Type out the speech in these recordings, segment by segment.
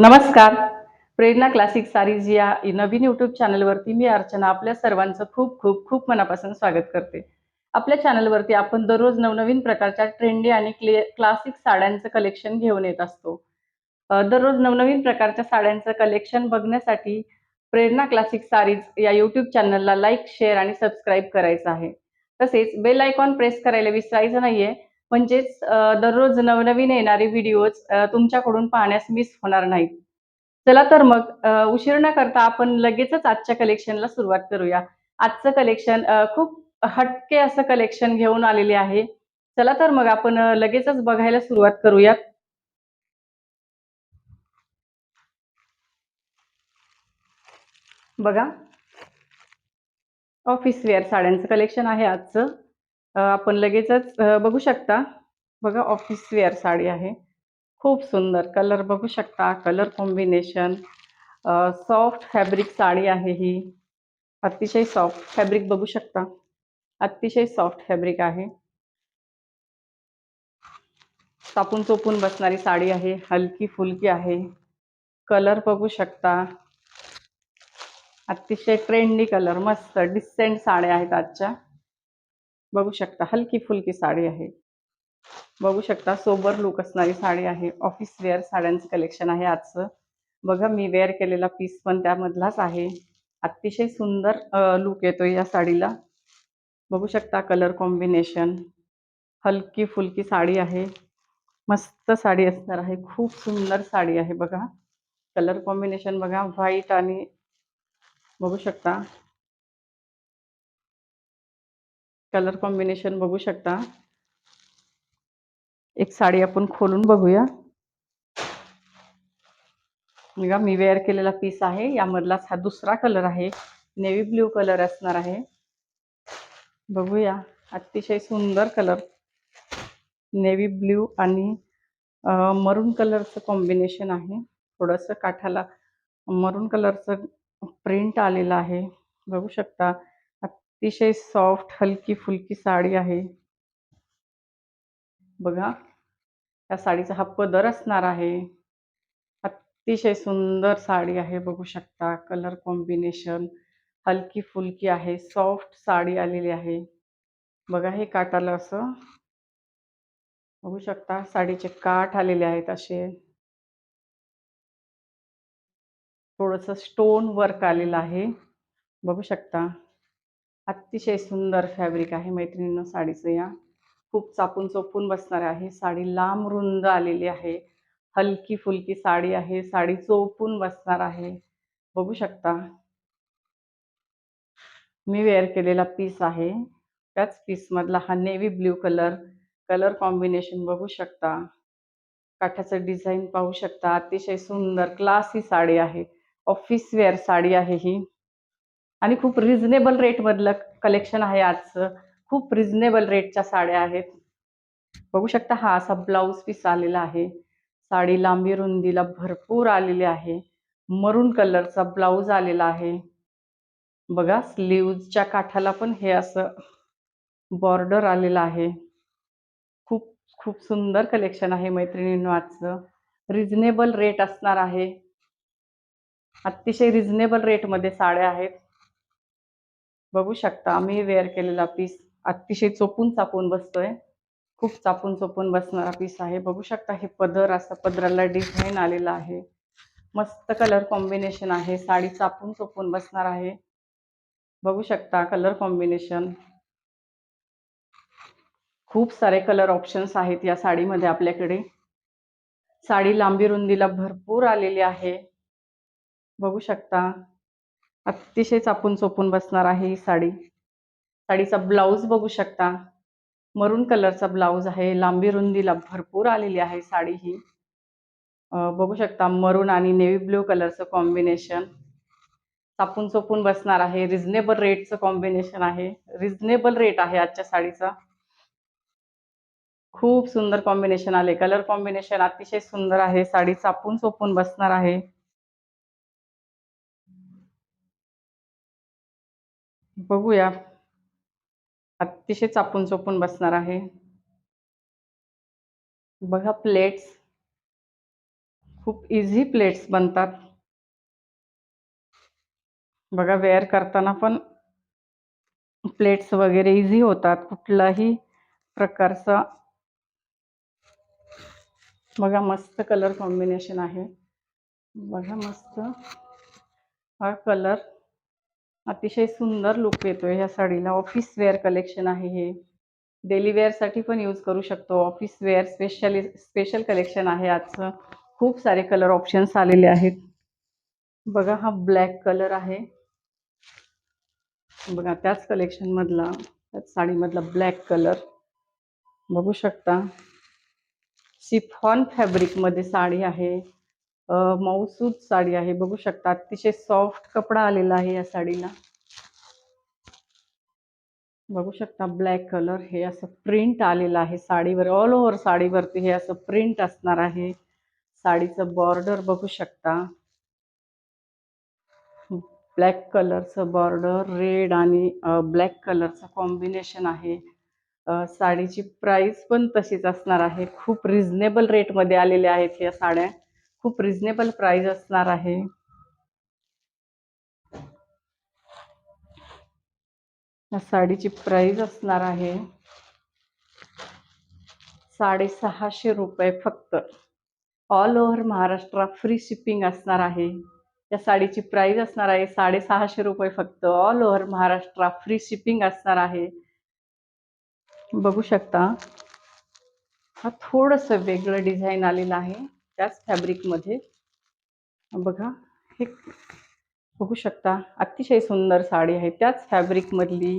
नमस्कार. प्रेरणा classic saris या नवीन YouTube चॅनलवरती मी अर्चना आपल्या सर्वांचं खूप खूप खूप मनापासून स्वागत करते. आपल्या चॅनलवरती आपण दररोज नवनवीन प्रकारच्या ट्रेंडी आणि क्ले क्लासिक साड्यांचं कलेक्शन घेऊन येत असतो. दररोज नवनवीन प्रकारच्या साड्यांचं कलेक्शन बघण्यासाठी प्रेरणा क्लासिक सारीज या युट्यूब चॅनलला लाईक शेअर आणि सबस्क्राईब करायचं आहे. तसेच बेल आयकॉन प्रेस करायला विसरायचं नाहीये. म्हणजेच दररोज नवनवीन येणारे व्हिडिओज तुमच्याकडून पाहण्यास मिस होणार नाहीत. चला तर मग उशीर न करता आपण लगेचच आजच्या कलेक्शनला सुरुवात करूया. आजचं कलेक्शन खूप हटके असं कलेक्शन घेऊन आलेले आहे. चला तर मग आपण लगेचच बघायला सुरुवात करूयात बघा. ऑफिस वेअर साड्यांचं कलेक्शन आहे आजचं. आपण लगेचच बघू शकता. बघा ऑफिस वेअर साडी आहे. खूप सुंदर. कलर बघू शकता. Colour combination soft fabric sari आहे ही. अतिशय सॉफ्ट फॅब्रिक बघू शकता. अतिशय सॉफ्ट फॅब्रिक आहे. सापून चोपून बसणारी साडी आहे. हलकी फुलकी आहे. कलर बघू शकता. अतिशय ट्रेंडी कलर मस्त. डिसेंट साड्या आहेत आजच्या. बघू शकता हलकी फुलकी साडी आहे. बघू शकता सोबर लुक असणारी साडी आहे. ऑफिस वेअर साड्यांचं कलेक्शन आहे आजचं. बघा मी वेअर केलेला पीस पण त्यामधलाच आहे. अतिशय सुंदर लुक येतो या साडीला. बघू शकता कलर कॉम्बिनेशन हलकी फुलकी साडी आहे. मस्त साडी असणार आहे. खूप सुंदर साडी आहे बघा. कलर कॉम्बिनेशन बघा व्हाईट आणि बघू शकता. कलर कॉम्बिनेशन बघू शकता. एक साडी आपण खोलून बघूया. बघा मी वेअर केलेला पीस आहे. यामधलाच हा दुसरा कलर आहे. नेव्ही ब्ल्यू कलर असणार आहे. बघूया. अतिशय सुंदर कलर. नेव्ही ब्ल्यू आणि मरून कलरचं कॉम्बिनेशन आहे. थोडंसं काठाला मरून कलरचं प्रिंट आलेलं आहे. बघू शकता. अतिशय सॉफ्ट हलकी फुलकी साडी आहे. बघा या साडीचा हा पदर असणार आहे. अतिशय सुंदर साडी आहे बघू शकता. कलर कॉम्बिनेशन हलकी फुलकी आहे सॉफ्ट साडी आलेली आहे. बघा हे काटाला असं. बघू शकता साडीचे काठ आलेले आहेत असे. थोडंसं स्टोन वर्क आलेलं आहे. बघू शकता. अतिशय सुंदर फॅब्रिक आहे मैत्रिणींनो साडीचं या. खूप चापून चोपून बसणार आहे. साडी लांब रुंद आलेली आहे. हलकी फुलकी साडी आहे. साडी चोपून बसणार आहे. बघू शकता. मी वेअर केलेला पीस आहे. त्याच पीसमधला हा navy blue colour colour combination बघू शकता. काठाचं डिझाईन पाहू शकता. अतिशय सुंदर क्लासी साडी आहे. ऑफिस वेअर साडी आहे ही. आणि खूप रिझनेबल रेटमधलं कलेक्शन आहे आजचं. खूप रिझनेबल रेटच्या साड्या आहेत. बघू शकता हा असा ब्लाऊज पीस आलेला आहे. साडी लांबी रुंदीला भरपूर आलेली आहे. मरून कलरचा ब्लाऊज आलेला आहे. बघा स्लीव्जच्या काठाला पण हे असं बॉर्डर आलेलं आहे. खूप खूप सुंदर कलेक्शन आहे मैत्रिणींनो आजचं. रिझनेबल रेट असणार आहे. अतिशय रिझनेबल रेटमध्ये साड्या आहेत. बघू शकता. आम्ही वेअर केलेला पीस अतिशय चोपून चापून बसतोय. खूप चापून चोपून बसणारा पीस आहे. बघू शकता हे पदर असं पदराला डिझाईन आलेला आहे. मस्त कलर कॉम्बिनेशन आहे. साडी चापून चोपून बसणार आहे. बघू शकता कलर कॉम्बिनेशन खूप सारे कलर ऑप्शन्स आहेत या साडीमध्ये आपल्याकडे. साडी लांबी रुंदीला भरपूर आलेली आहे. बघू शकता. अतिशय चापून चोपून बसणार आहे ही साडी. साडीचा ब्लाऊज बघू शकता. मरून कलरचा ब्लाऊज आहे. लांबी रुंदीला भरपूर आलेली आहे साडी ही. बघू शकता मरून आणि नेव्ही ब्ल्यू कलरचं कॉम्बिनेशन. चापून चोपून बसणार आहे. रिझनेबल रेटचं कॉम्बिनेशन आहे. रिझनेबल रेट आहे आजच्या साडीचा. खूप सुंदर कॉम्बिनेशन आले कलर कॉम्बिनेशन अतिशय सुंदर आहे. साडी चापून चोपून बसणार आहे. बघूया. अतिशय चापून चोपून बसणार आहे. बघा प्लेट्स खूप इझी प्लेट्स बनतात. बघा वेअर करताना पण प्लेट्स वगैरे इझी होतात. कुठलाही प्रकारचा बघा मस्त कलर कॉम्बिनेशन आहे. बघा मस्त हा कलर अतिशय सुंदर लुक येतोय ह्या साडीला. ऑफिस वेअर कलेक्शन आहे हे. डेली वेअरसाठी पण यूज करू शकतो. Office wear specially special collection आहे आजचं. खूप सारे कलर ऑप्शन्स आलेले आहेत. बघा हा ब्लॅक कलर आहे. बघा त्याच कलेक्शन मधला त्याच साडीमधला ब्लॅक कलर बघू शकता. सिफॉन फॅब्रिकमध्ये साडी आहे. मऊसूद साडी आहे. बघू शकता अतिशय सॉफ्ट कपडा आलेला आहे या साडीला. बघू शकता ब्लॅक कलर हे असं प्रिंट आलेलं आहे साडीवर. ऑल ओव्हर साडीवरती हे असं प्रिंट असणार आहे. साडीचं बॉर्डर बघू शकता. ब्लॅक कलरचं बॉर्डर रेड आणि ब्लॅक कलरचं कॉम्बिनेशन आहे. साडीची प्राइस पण तशीच असणार आहे. खूप रिझनेबल रेटमध्ये आलेल्या आहेत या साड्या. खूप रिजनेबल प्राइस असणार आहे. या साडीची प्राइस असणार आहे. साडेसहाशे रुपये फक्त. All over Maharashtra free shipping असणार आहे. या साडीची प्राइस असणार आहे साडेसहाशे रुपये फक्त. All over Maharashtra free shipping असणार आहे. बघू शकता. हा थोडंसं वेगळं डिझाईन आलेलं आहे. त्याच फॅब्रिकमध्ये बघा हे बघू शकता अतिशय सुंदर साडी आहे. त्याच फॅब्रिकमधली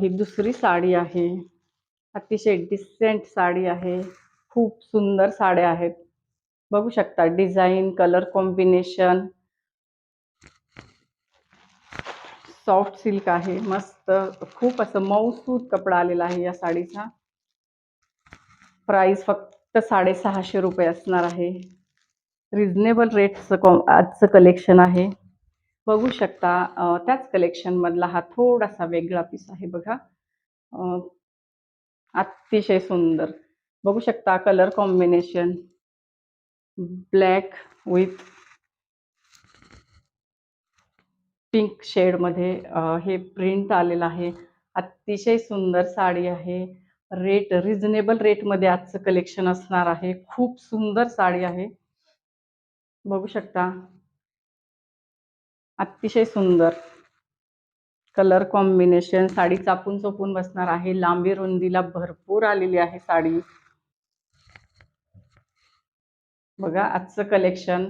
ही दुसरी साडी आहे. अतिशय डिसेंट साडी आहे. खूप सुंदर साड्या आहेत. बघू शकता design colour combination soft silk आहे. मस्त खूप असं मऊसूद कपडा आलेला आहे या साडीचा. प्राइस फक्त साडेसहाशे रुपये असणार आहे. रिजनेबल रेटचं कॉ आजचं कलेक्शन आहे. बघू शकता त्याच कलेक्शनमधला हा थोडासा वेगळा पीस आहे बघा. अतिशय सुंदर. बघू शकता colour combination black with pink शेडमध्ये हे प्रिंट आलेलं आहे. अतिशय सुंदर साडी आहे. रेट रिझनेबल रेटमध्ये आजचं कलेक्शन असणार आहे. खूप सुंदर साडी आहे. बघू शकता. अतिशय सुंदर. कलर कॉम्बिनेशन साडी चापून चोपून बसणार आहे. लांबी रुंदीला भरपूर आलेली आहे साडी. बघा आजचं कलेक्शन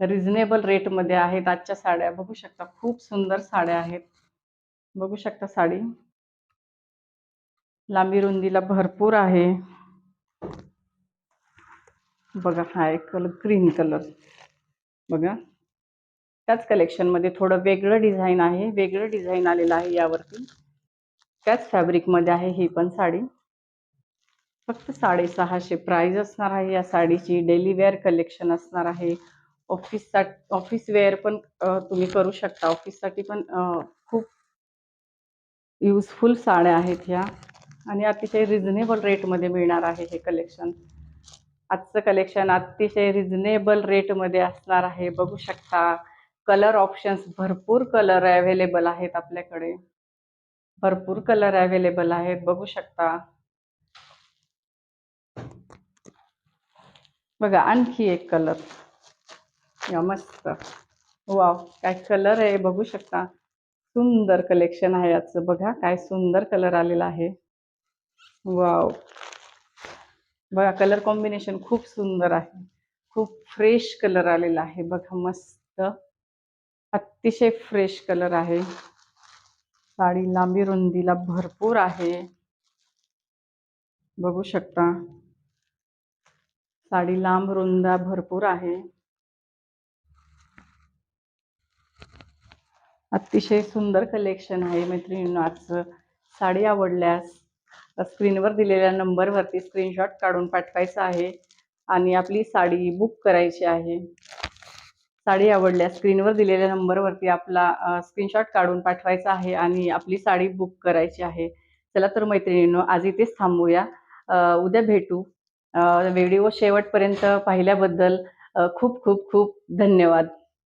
रिझनेबल रेटमध्ये आहेत. आजच्या साड्या बघू शकता. खूप सुंदर साड्या आहेत. बघू शकता साडी. लांबी रुंदीला भरपूर आहे. बघा हा एक कलर ग्रीन कलर बघा. त्याच कलेक्शनमध्ये थोडं वेगळं डिझाईन आहे. वेगळं डिझाईन आलेलं आहे यावरती. त्याच फॅब्रिकमध्ये आहे ही पण साडी. फक्त साडेसहाशे प्राईज असणार आहे या साडीची. डेली वेअर कलेक्शन असणार आहे. ऑफिससाठी ऑफिस वेअर पण तुम्ही करू शकता. ऑफिससाठी पण खूप युजफुल साड्या आहेत ह्या. आणि अतिशय रिझनेबल रेटमध्ये मिळणार आहे हे कलेक्शन आजचं कलेक्शन अतिशय रिझनेबल रेटमध्ये असणार आहे. बघू शकता कलर ऑप्शन्स भरपूर कलर अवेलेबल आहेत आपल्याकडे. भरपूर कलर अवेलेबल आहेत. बघू शकता. बघा आणखी एक कलर या मस्त. वाव काय कलर आहे? बघू शकता. सुंदर कलेक्शन आहे याचं बघा काय सुंदर कलर आलेला आहे. वाव. बघा कलर कॉम्बिनेशन खूप सुंदर आहे. खूप फ्रेश कलर आलेला आहे. बघा मस्त. अतिशय फ्रेश कलर आहे. साडी लांबी रुंदीला भरपूर आहे. बघू शकता. साडी लांब रुंदा भरपूर आहे. अतिशय सुंदर कलेक्शन आहे मैत्रिणींना. आजचं साडी आवडल्यास स्क्रीनवर दिलेल्या नंबरवरती स्क्रीनशॉट काढून पाठवायचा आहे. आणि आपली साडी बुक करायची आहे. साडी आवडल्यास स्क्रीनवर दिलेल्या नंबरवरती आपला स्क्रीनशॉट काढून पाठवायचा आहे आणि आपली साडी बुक करायची आहे. चला तर मैत्रिणींनो आज इथेच थांबूया. उद्या भेटू. व्हिडिओ शेवटपर्यंत पाहिल्याबद्दल खूप खूप खूप धन्यवाद.